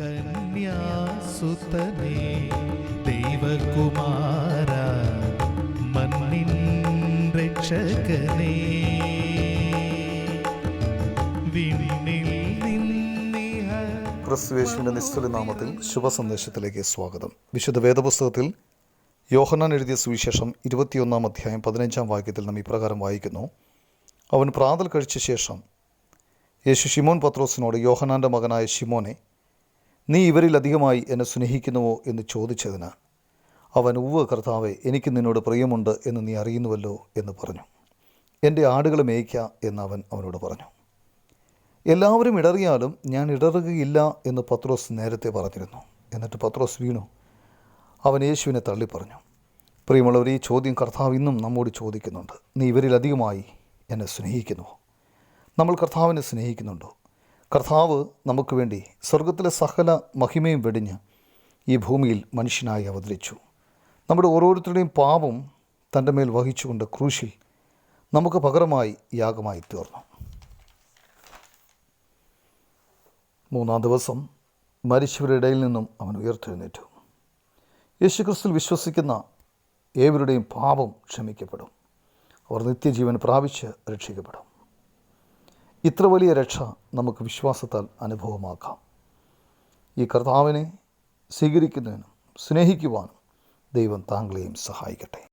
കന്യാസുതനേ ദൈവകുമാര മണ്ണിൻ രക്ഷകനേ. ക്രിസ്തുവേശുവിന്റെ നിശ്ചല നാമത്തിൽ ശുഭസന്ദേശത്തിലേക്ക് സ്വാഗതം. വിശുദ്ധ വേദപുസ്തകത്തിൽ യോഹന്നാൻ എഴുതിയ സുവിശേഷം ഇരുപത്തിയൊന്നാം അധ്യായം പതിനഞ്ചാം വാക്യത്തിൽ നാം ഇപ്രകാരം വായിക്കുന്നു. അവൻ പ്രാതൽ കഴിച്ച ശേഷം യേശു ഷിമോൻ പത്രോസിനോട് യോഹനാന്റെ മകനായ ഷിമോനെ നീ ഇവരിലധികമായി എന്നെ സ്നേഹിക്കുന്നുവോ എന്ന് ചോദിച്ചതിന് അവൻ ഉവ്വ് കർത്താവെ എനിക്ക് നിന്നോട് പ്രിയമുണ്ട് എന്ന് നീ അറിയുന്നുവല്ലോ എന്ന് പറഞ്ഞു. എന്റെ ആടുകളെ മേയ്ക്ക എന്ന് അവൻ അവനോട് പറഞ്ഞു. എല്ലാവരും ഇടറിയാലും ഞാൻ ഇടറുകയില്ല എന്ന് പത്രോസ് നേരത്തെ പറഞ്ഞിരുന്നു. എന്നിട്ട് പത്രോസ് വീണു. അവൻ യേശുവിനെ തള്ളിപ്പറഞ്ഞു പ്രിയമുള്ളവർ ഈ ചോദ്യം കർത്താവ് ഇന്നും നമ്മോട് ചോദിക്കുന്നുണ്ട്. നീ ഇവരിലധികമായി എന്നെ സ്നേഹിക്കുന്നുവോ? നമ്മൾ കർത്താവിനെ സ്നേഹിക്കുന്നുണ്ടോ? കർത്താവ് നമുക്ക് വേണ്ടി സ്വർഗത്തിലെ സകല മഹിമയും വെടിഞ്ഞ് ഈ ഭൂമിയിൽ മനുഷ്യനായി അവതരിച്ചു. നമ്മുടെ ഓരോരുത്തരുടെയും പാപം തന്റെ മേൽ വഹിച്ചുകൊണ്ട് ക്രൂശിൽ നമുക്ക് പകരമായി യാഗമായി തീർന്നു. മൂന്നാം ദിവസം മരിച്ചവരുടെ ഇടയിൽ നിന്നും അവൻ ഉയർത്തെഴുന്നേറ്റു. യേശുക്രിസ്തുവിൽ വിശ്വസിക്കുന്ന ഏവരുടെയും പാപം ക്ഷമിക്കപ്പെടും. അവർ നിത്യജീവൻ പ്രാപിച്ച് രക്ഷിക്കപ്പെടും. ഇത്ര വലിയ രക്ഷ നമുക്ക് വിശ്വാസത്താൽ അനുഭവമാക്കാം. ഈ കർത്താവിനെ സ്വീകരിക്കുന്നതിനും സ്നേഹിക്കുവാനും ദൈവം താങ്കളെയും സഹായിക്കട്ടെ.